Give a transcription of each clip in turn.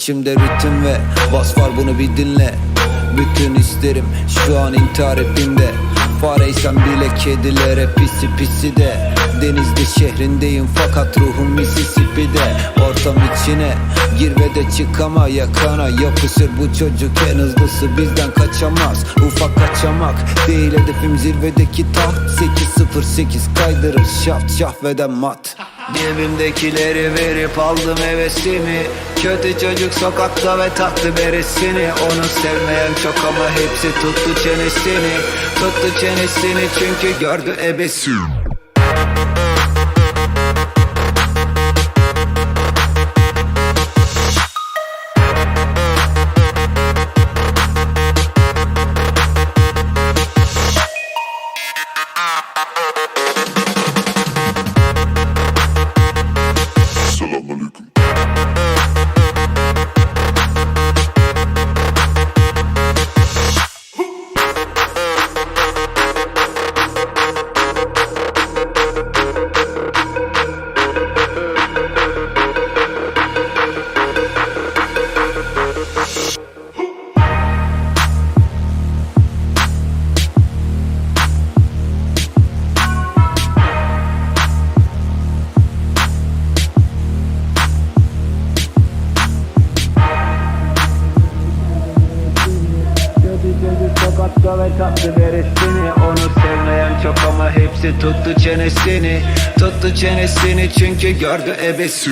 içimde ritim ve bas var bunu bir dinle. Bütün isterim şu an intihar hepimde Fareysem bile kedilere pisi pisi de Denizde şehrindeyim fakat ruhum Mississippi'de Ortam içine gir ve de çık ama yakana Yapışır. Bu çocuk en hızlısı bizden kaçamaz. Ufak kaçamak değil hedefim zirvedeki taht. 808 kaydırır şaft şahveden mat. Cebimdekileri verip aldım hevesimi. Kötü çocuk sokakta ve taktı beresini Onu sevmeyen çok ama hepsi tuttu çenesini. Tuttu çenesini çünkü gördü ebesi tuttu çenesini Tuttu çenesini çünkü gördü ebesi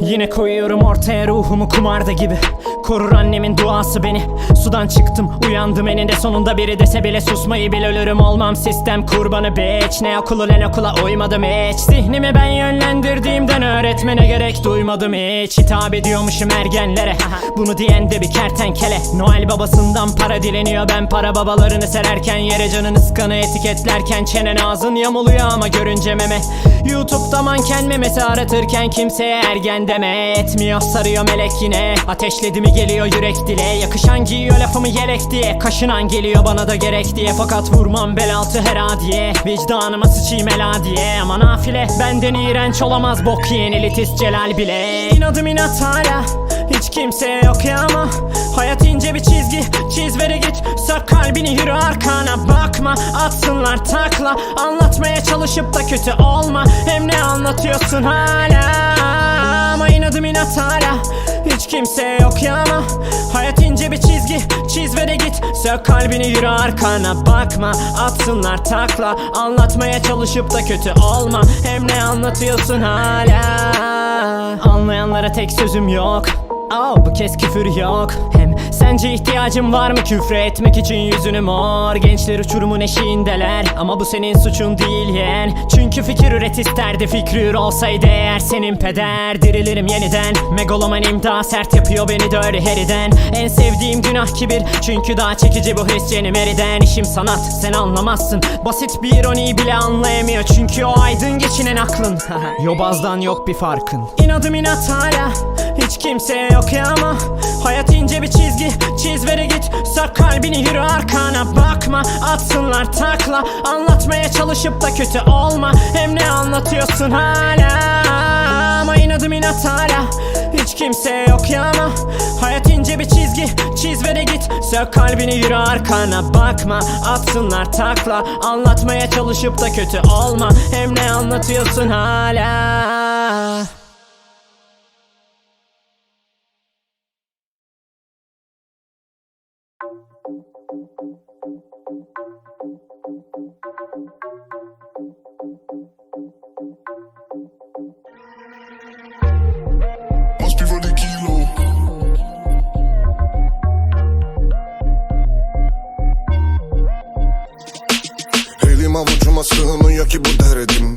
Yine koyuyorum ortaya ruhumu kumarda gibi. Korur annemin duası beni. Sudan çıktım uyandım eninde sonunda. Biri dese bile susmayı bil ölürüm. Olmam sistem kurbanı bitch Ne okulu lan okula uymadım hiç. Zihnimi ben yönlendirdiğimden öğretmene gerek duymadım hiç. Hitap ediyormuşum ergenlere. Bunu diyen de bir kertenkele. Noel babasından para dileniyor. Ben para babalarını sererken Yere canını sıkanı etiketlerken Çenen ağzın yamuluyor ama görünce meme. Youtube'da manken memesi aratırken kimseye ergen deme Etmiyor sarıyor melek yine. Ateşledi mi geliyor yürek dile. Yakışan giyiyor lafımı yelek diye. Kaşınan geliyor bana da gerek diye. Fakat vurmam bel altı her adiye Vicdanıma sıçayım ela diye. Ama nafile benden iğrenç olamaz Bok yiyen elitist Celal bile. İnadım inat hala hiç kimse yok ya ama. Hayat ince bir çizgi Çiz ve de git Sök kalbini yürü arkana bakma. Atsınlar takla Anlatmaya çalışıp da kötü olma. Hem ne anlatıyorsun hala Ama inadım inat hala. Hiç kimse yok ya ama Hayat ince bir çizgi. Çiz ve de git. Sök kalbini yürü arkana. Bakma Atsınlar takla. Anlatmaya çalışıp da kötü olma. Hem ne anlatıyorsun hala? Anlayanlara tek sözüm yok Oh, bu kez küfür yok. Hem sence ihtiyacım var mı? Küfre etmek için yüzünü mor. Gençler uçurumun eşiğindeler. Ama bu senin suçun değil yeğen. Çünkü fikir üret isterdi. Fikri ür olsaydı eğer senin peder. Dirilirim yeniden. Megalomanim daha sert yapıyor beni de heriden. En sevdiğim günah kibir. Çünkü daha çekici bu his yenim eriden İşim sanat sen anlamazsın. Basit bir ironiyi bile anlayamıyor. Çünkü o aydın geçinen aklın. Yobazdan yok bir farkın. İnadım inat hala hiç kimse yok ya ama Hayat ince bir çizgi. Çiz ve de git Sök kalbini yürü arkana bakma. Atsınlar takla. Anlatmaya çalışıp da kötü olma. Hem ne anlatıyorsun hala? Ama inadım inat hala. Hiç kimse yok ya ama Hayat ince bir çizgi. Çiz ve git Sök kalbini yürü arkana bakma. Atsınlar takla. Anlatmaya çalışıp da kötü olma. Hem ne anlatıyorsun hala Elim avucuma sığmıyor ki bu derdim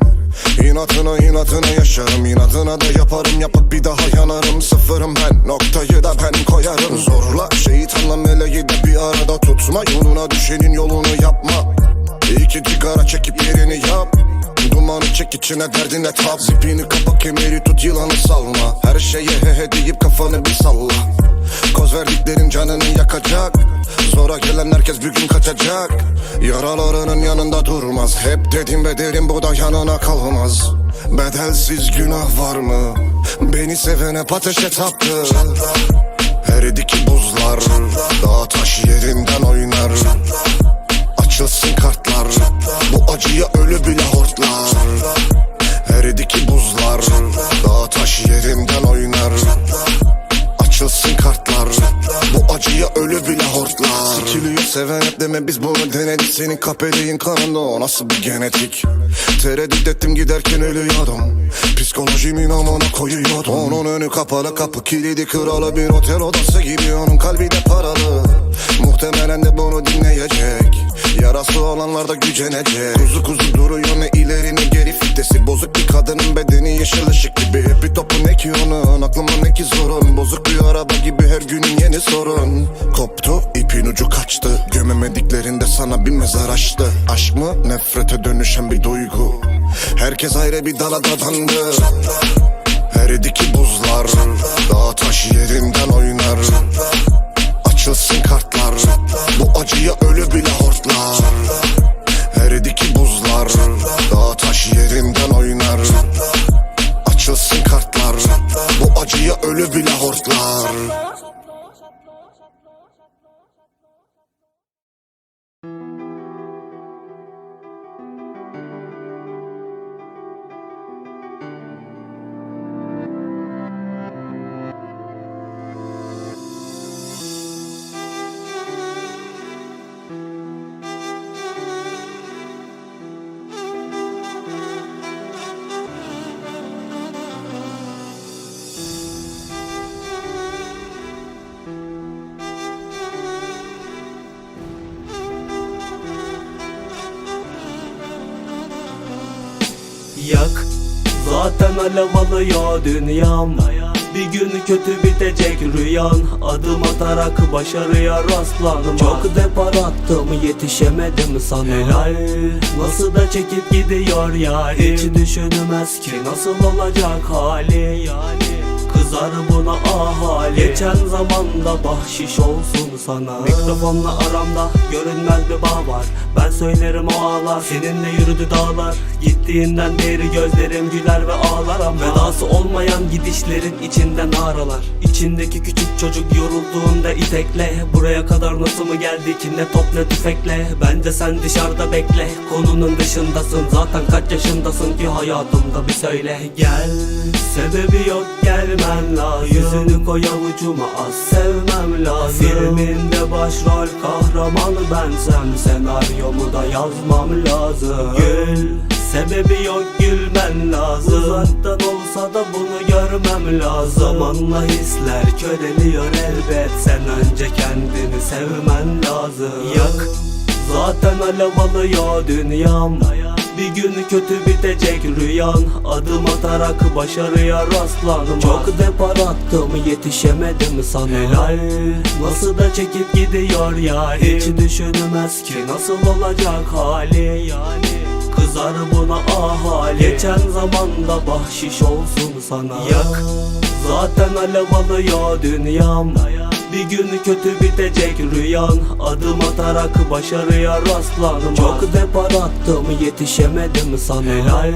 İnatına inatına yaşarım. İnadına da yaparım. Yapıp bir daha yanarım. Sıfırım ben. Noktayı da ben koyarım. Zorla şeytanla meleği de bir arada tutma. Yoluna düşenin yolunu yapma. İki sigara çekip yerini yap Dumanı çek içine derdine tap Zipini kapa kemeri tut yılanı salma. Her şeye he he deyip kafanı bir salla. Koz verdiklerin canını yakacak. Zora gelen herkes bir gün kaçacak. Yaralarının yanında durmaz. Hep dedim ve derim bu da yanına kalmaz. Bedelsiz günah var mı? Beni sevene ateşe taptı Eridiki buzlar Dağ taş yerinden oynar Açılsın kartlar. Bu acıya ölü bile hortlar. Eridiki buzlar. Dağ taş yerinden oynar. Açılsın kartlar. Bu acıya ölü bile hortlar. Sikiliyor seven hep deme biz bunu denedik. Senin kapeliğin kanında o nasıl bir genetik? Tereddüt ettim giderken ölüyordum. Psikolojimin amına koyuyordum. Onun önü kapalı kapı kilidi. Kralı Bir otel odası gibi onun kalbi de paralı. Muhtemelen de bunu dinleyecek Yarası olanlar da gücenecek. Kuzu kuzu duruyor ne ileri ne geri. Fitesi Bozuk bir kadının bedeni yeşil ışık gibi. Hep bir topu ne ki onun? Aklıma ne ki zorun Bozuk bir araba gibi her günün yeni sorun. Koptu ipin ucu kaçtı. Gömemediklerinde sana bir mezar açtı. Aşk mı? Nefrete dönüşen bir duygu. Herkes ayrı bir dala dadandı. Eridiki buzlar. Dağ taş yerinden oynar Açılsın kartlar. Bu acıya ölü bile hortlar. Eridiki buzlar Dağ taş yerinden oynar. Açılsın kartlar. Bu acıya ölü bile hortlar alev alıyor dünyam. Bir gün kötü bitecek rüyan. Adım atarak başarıya rastlandım Çok depar attım yetişemedim sana. Helal. Nasıl da çekip gidiyor yarim. Hiç düşünmez ki nasıl olacak hali yani Kızar buna ahali. Geçen zamanda bahşiş olsun sana. Mikrofonla aramda görünmez bir bağ var. Ben söylerim o ağlar. Seninle yürüdü dağlar. Gittiğinden beri gözlerim güler ve ağlar ama. Vedası olmayan gidişlerin içinden ağralar İçindeki küçük çocuk yorulduğunda itekle Buraya kadar nasıl mı geldik? Ne top ne tüfekle? Bence sen dışarıda bekle. Konunun dışındasın zaten kaç yaşındasın ki hayatımda bir söyle. Gel sebebi yok gelmen lazım. Yüzünü koy avucuma az sevmem lazım. Filminde başrol kahramanı bensem Senaryomu da yazmam lazım. Gül Sebebi yok gülmen lazım. Uzaktan olsa da bunu görmem lazım. Zamanla hisler köreliyor elbet. Sen önce kendini sevmen lazım. Yak Zaten alev alıyor dünyam. Bir gün kötü bitecek rüyan. Adım atarak başarıya rastlandım Çok depar attım yetişemedim sana. Helal. Nasıl da çekip gidiyor yarim Hiç düşünmez ki nasıl olacak hali yani Kızar buna ahali. Geçen zamanda bahşiş olsun sana. Yak. Zaten alev alıyor dünyam. Bir gün kötü bitecek rüyan. Adım atarak başarıya rastlandım Çok depar attım yetişemedim sana. Helal.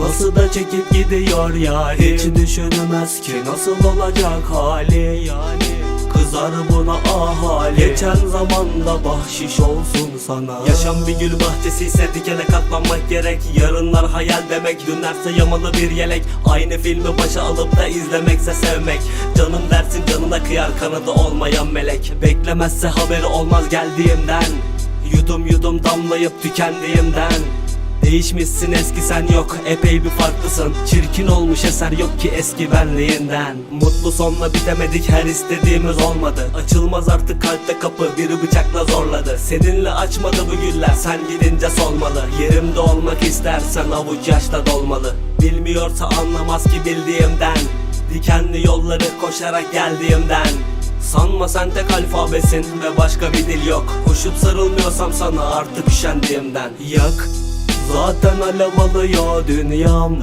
Nasıl da çekip gidiyor yarim. Hiç düşünmez ki nasıl olacak hali yani Kızar buna ahali. Geçen zamanda bahşiş olsun sana. Yaşam bir gül bahçesi ise dikene katlanmak gerek. Yarınlar hayal demek Dönerse yamalı bir yelek. Aynı filmi başa alıp da izlemekse sevmek. Canım dersin canına kıyar kanadı olmayan melek. Beklemezse haberi olmaz geldiğimden. Yudum yudum damlayıp tükendiğimden Değişmişsin eski sen yok. Epey bir farklısın. Çirkin olmuş eser yok ki eski benliğinden. Mutlu sonla bitemedik her istediğimiz olmadı. Açılmaz artık kalpte kapı biri bıçakla zorladı. Seninle açmadı bu güller sen gidince solmalı. Yerimde olmak istersen avuç yaşta dolmalı. Bilmiyorsa anlamaz ki bildiğimden. Dikenli yolları koşarak geldiğimden. Sanma sen tek alfabesin ve başka bir dil yok. Koşup sarılmıyorsam sana artık üşendiğimden. Yak Zaten alev alıyor dünyam.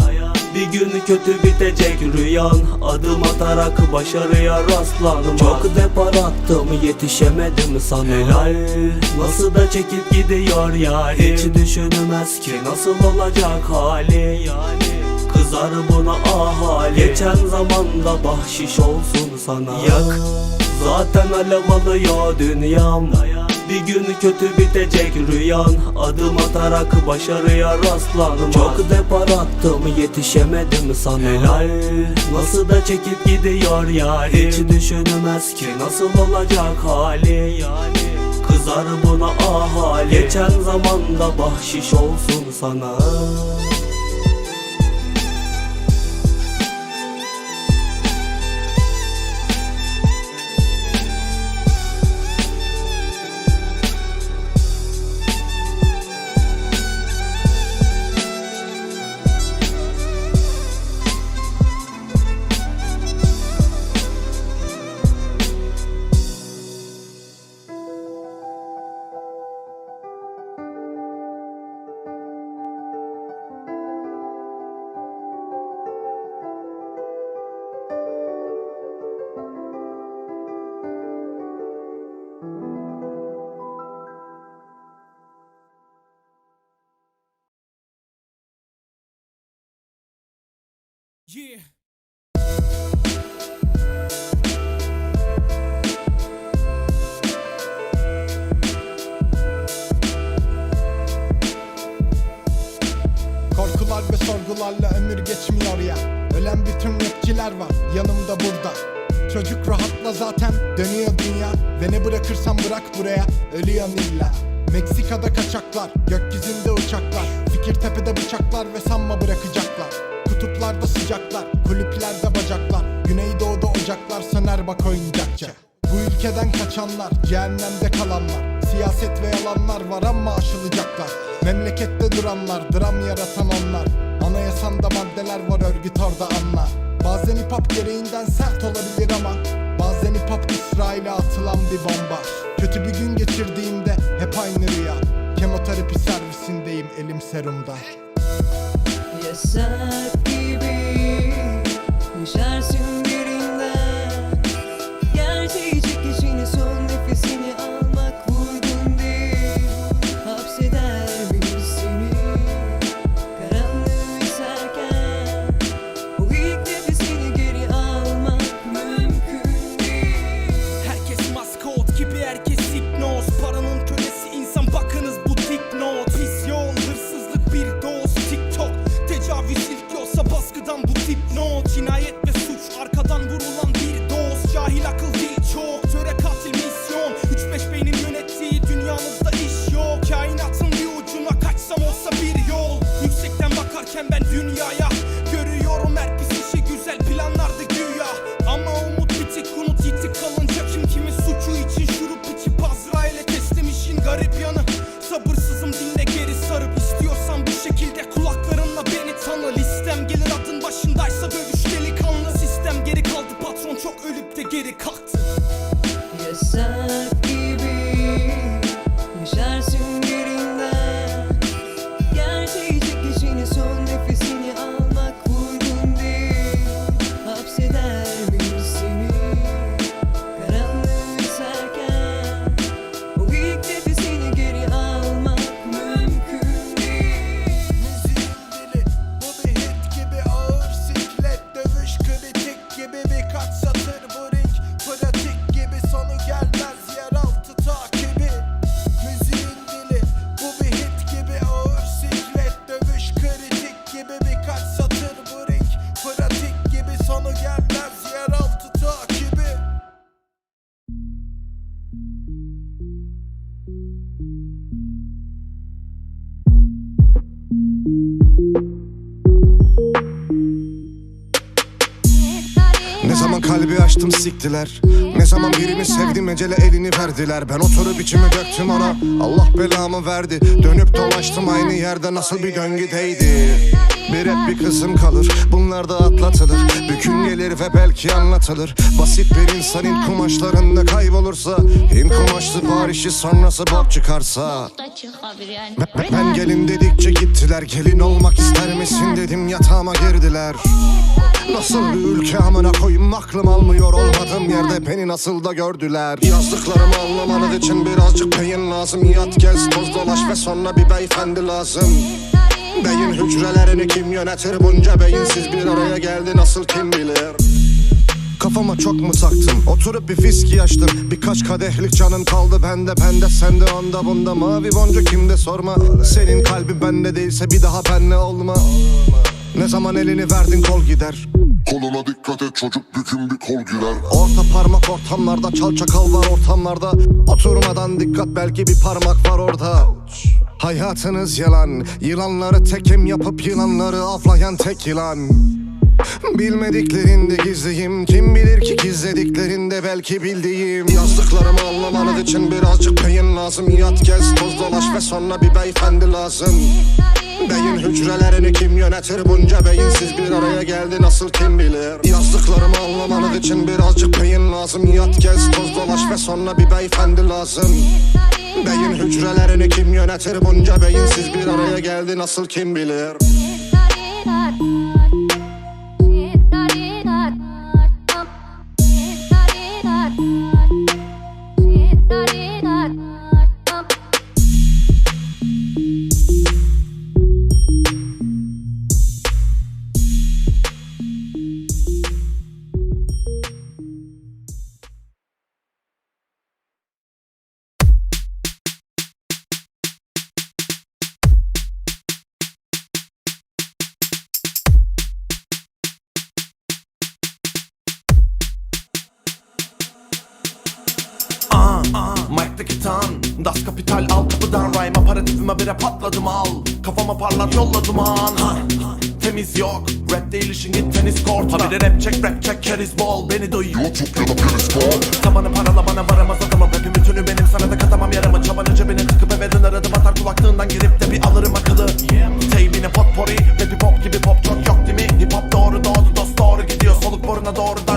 Bir gün kötü bitecek rüyan. Adım atarak başarıya rastlanma Çok depar attım yetişemedim sana. Helal. Nasıl da çekip gidiyor yani Hiç düşünmez ki nasıl olacak hali. Yani Kızar buna ahali. Geçen zamanda bahşiş olsun sana. Yak. Zaten alev alıyor dünyam Bir gün kötü bitecek rüyan. Adım atarak başarıya rastlanma Çok depar attım yetişemedim sana. Helal. Nasıl da çekip gidiyor yani? Hiç düşünmez ki nasıl olacak hali yani. Kızar buna ahali. Geçen zamanda bahşiş olsun sana Korkular ve sorgularla ömür geçmiyor ya. Ölen bütün rapçiler var yanımda burada. Çocuk rahatla zaten dönüyor dünya. Ve ne bırakırsan bırak buraya ölüyor illa Meksika'da kaçaklar, gökyüzünde uçaklar. Fikirtepe'de bıçaklar ve sanma bırakacaklar Kutuplarda sıcaklar, kulüplerde bacaklar. Güneydoğu'da ocaklar söner bak oyuncakça. Bu ülkeden kaçanlar, cehennemde kalanlar. Siyaset ve yalanlar var ama aşılacaklar. Memlekette duranlar, dram yaratan onlar. Anayasanda maddeler var örgüt orada anlar. Bazen hip hop gereğinden sert olabilir ama Bazen hip hop İsrail'e atılan bir bomba. Kötü bir gün geçirdiğimde hep aynı rüya. Kemoterapi servisindeyim elim serumda. Yasak Confiar sin dünyaya açtım siktiler. Ne zaman birini sevdim ecele elini verdiler. Ben oturup içimi döktüm ona. Allah belamı verdi. Dönüp dolaştım aynı yerde nasıl bir döngüdeydi Bir hep bir kızım kalır Bunlar da atlatılır. Bir gün gelir ve belki anlatılır. Basit bir insanın kumaşlarında kaybolursa Hint kumaşlı Paris'i sonrası bok çıkarsa. Ben- Ben gelin dedikçe gittiler Gelin olmak ister misin dedim yatağıma girdiler. Nasıl bir ülke amına koyayım aklım almıyor Olmadığım yerde beni nasıl da gördüler. Yazdıklarımı anlamanız için birazcık beyin lazım. Yat gez toz dolaş ve sonra bir beyefendi lazım Beyin hücrelerini kim yönetir? Bunca beyinsiz bir araya geldi nasıl kim bilir? Kafama çok mu taktın? Oturup bir fiski açtım Birkaç kadehlik canın kaldı bende Bende sende onda bunda. Mavi boncuk kimde sorma. Senin kalbin bende değilse bir daha benle olma. Ne zaman elini verdin kol gider Koluna dikkat et çocuk büküm bir kol girer. Orta parmak ortamlarda Çal çakal var ortamlarda. Oturmadan dikkat belki bir parmak var orada. Hayatınız yalan Yılanları tekim yapıp yılanları avlayan tek yılan. Bilmediklerinde gizliyim Kim bilir ki gizlediklerinde belki bildiğim. Yazdıklarımı anlamanız için birazcık beyin lazım. Yat gez toz dolaş ve sonra bir beyefendi lazım Beyin hücrelerini kim yönetir? Bunca beyinsiz bir araya geldi nasıl kim bilir? Yazdıklarımı anlamanız için birazcık beyin lazım. Yat gez toz dolaş ve sonra bir beyefendi lazım. Beyin hücrelerini kim yönetir? Bunca beyinsiz bir araya geldi nasıl kim bilir Das Kapital al kapıdan Rhyme aparatifime bire patladım al. Kafama parlar yolladım an. Temiz yok Rap değil işin git tenis kortuna Habire rap çek rap çek keriz bol. Beni duyuyor YouTube ya da Periskop Tabanı parala bana varamaz adamım Rapim bütünü benim sana da katamam yaramı. Çabanı cebine tıkıp eve döner adım atar Kulaklığından girip de bir alırım akıllı. Teybine potpourri Rapi pop gibi pop. Çok yok değil mi? Hip hop doğru doğdu dost doğru gidiyor. Soluk boruna yedi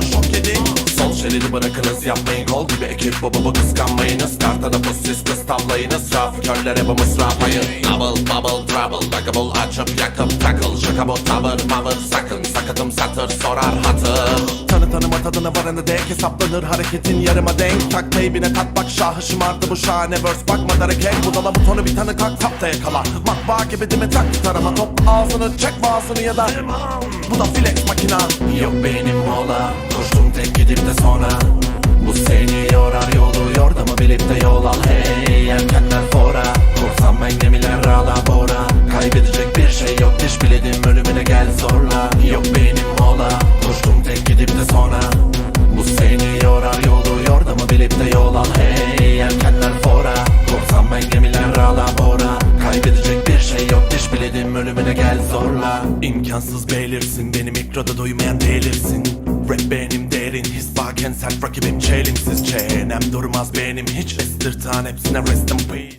Şeridi bırakınız yapmayın. Gol gibi ekip babamı kıskanmayınız. Kartada pussiz kız tavlayınız. Trafikörlere bu mısrafayın Double bubble trouble Bagable açıp yakıp takıl Şaka bu tavır mavır sakın. Sakatım satır sorar hatır. Tanı tanıma tadına varana dek hesaplanır. Hareketin yarıma denk. Tak teybine tat bak şahı şımardı bu şahane verse. Bakma darek budala butonu bir tanı kalk tapta yakala. Matbaa gibi dimi tak tarama top Ağzını çek vaazını ya da Bu da flex makina. Yok benim mola Koştum tek gidip de sonra. Bu seni yorar yolu yordamı bilip de yol al. Hey yelkenler fora. Kursam ben gemiler ala bora. Kaybedecek bir şey yok diş biledim ölümüne gel zorla. Yok benim mola Koştum tek gidip de sonra. Bu seni yorar yolu yordamı bilip de yol al. Hey yelkenler fora. Kursam ben gemiler ala bora. Kaybedecek bir şey yok diş biledim ölümüne gel zorla. İmkansız belirsin beni mikroda duymayan delirsin Rap benim varken sert rakibim çelimsiz Çenem durmaz benim. Hiç estirtan hepsine rest in peace